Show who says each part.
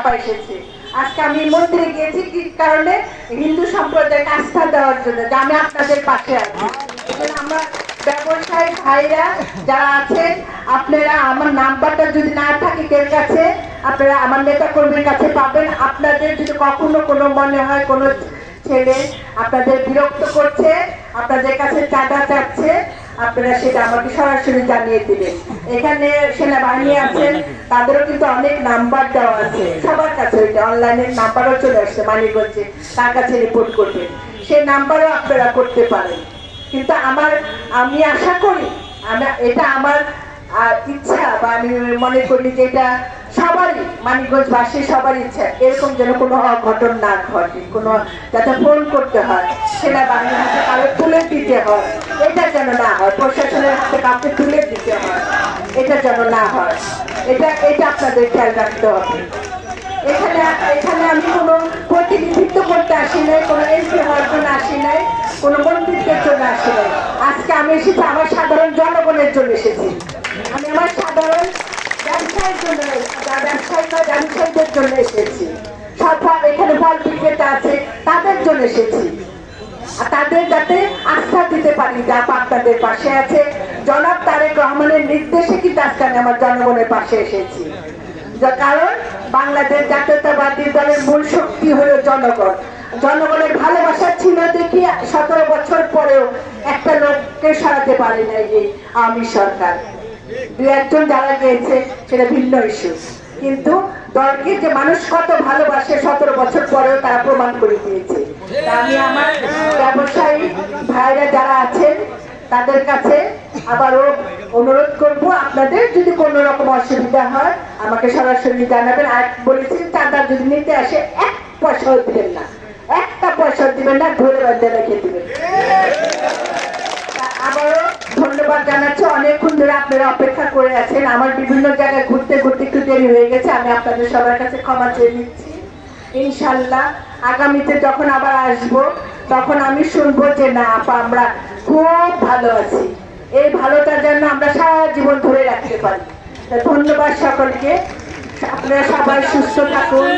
Speaker 1: আপা এসেছে। আজকে আমি মন্দিরে গিয়েছি, কি কারণে? হিন্দু সম্প্রদায়কে আস্থা দেওয়ার জন্য যে আমি আপনাদের পাশে আছি। আমার ব্যবসায়ী ভাইরা যারা আছেন, আপনারা আমার নাম্বারটা যদি না থাকে কেউ কাছে, আপনারা আমার নেতা কর্মীর কাছে পাবেন। আপনাদের যদি কখনো কোনো মনে হয়, কোনো ছেলে আপনাদের বিরক্ত করছে, আপনাদের কাছে চাঁদা চাচ্ছে আপনারা সেটা আমাকে সরাসরি জানিয়ে দিবেন। এখানে সেনাবাহিনী আছেন, তাদেরও কিন্তু অনেক নাম্বার দেওয়া আছে। সবার কাছে ওইটা অনলাইনের নাম্বারও চলে আসছে মানিকগঞ্জে, তার কাছে রিপোর্ট করবেন। সেই নাম্বারও আপনারা করতে পারেন। কিন্তু আমার, আমি আশা করি এটা আমার আহ, ইচ্ছা বা আমি মনে করি যে এটা সবারই মানিকগঞ্জবাসী সবার ইচ্ছা এরকম যেন কোনো অঘটন না ঘটে কোনো যাতে ফোন করতে হয় সেটা বাংলা হাতে কারও তুলে দিতে হয় এটা যেন না হয় প্রশাসনের হাতে কাউকে তুলে দিতে হয় এটা যেন না হয় এটা এটা আপনাদের খেয়াল রাখতে হবে। এখানে এখানে আমি কোনো প্রতিনিধিত্ব করতে আসি নাই কোনো এমপি হওয়ার জন্য আসি নাই কোনো মন্ত্রিত্বের জন্য আসি নাই। আজকে আমি এসেছি আমার সাধারণ জনগণের জন্য এসেছি। আমি আমার সাধারণ ব্যবসায়ের জন্য ব্যবসায়ী নয়, ব্যবসায়ীদের জন্য এসেছি। সব এখানে ফল বিক্রেতা আছে, তাদের জন্য এসেছি। তাদের যাতে আস্থা দিতে পারি যা আপনাদের পাশে আছে। জনাব তারেক রহমানের নির্দেশে কিন্তু আজকে আমি আমার জনগণের পাশে এসেছি। কারণ বাংলাদেশ জাতীয়তাবাদী দলের মূল শক্তি হলো জনগণ। জনগণের ভালোবাসা ছিল দেখি সতেরো বছর পরেও একটা লোককে সরাতে পারে নাই এই আওয়ামী সরকার। দু একজন যারা গিয়েছে, সেটা ভিন্ন ইস্যু কিন্তু দলকে যে মানুষ কত ভালোবাসে, সতেরো বছর পরেও তারা প্রমাণ করে দিয়েছে। আমি আমার ব্যবসায়ী ভাইরা যারা আছেন, তাদের কাছে আবারও অনুরোধ করব, আপনাদের যদি কোনো রকম অসুবিধা হয়, আমাকে সরাসরি জানাবেন। আর বলেছি চাঁদা যদি নিতে আসে, এক পয়সাও দিবেন না। একটা পয়সা দিবেন না, ধরে বান্ধে রেখে দিবেন। ধন্যবাদ জানাচ্ছি। অনেকক্ষণ ধরে আপনারা অপেক্ষা করে আছেন। আমার বিভিন্ন জায়গায় ঘুরতে ঘুরতে একটু দেরি হয়ে গেছে। আমি আপনাদের সবার কাছে ক্ষমা চেয়ে নিচ্ছি। ইনশাল্লাহ আগামীতে যখন আবার আসব, তখন আমি শুনব যে, না, আপা, আমরা খুব ভালো আছি। এই ভালোটা যেন আমরা সারা জীবন ধরে রাখতে পারি। ধন্যবাদ সকলকে। আপনারা সবাই সুস্থ থাকুন।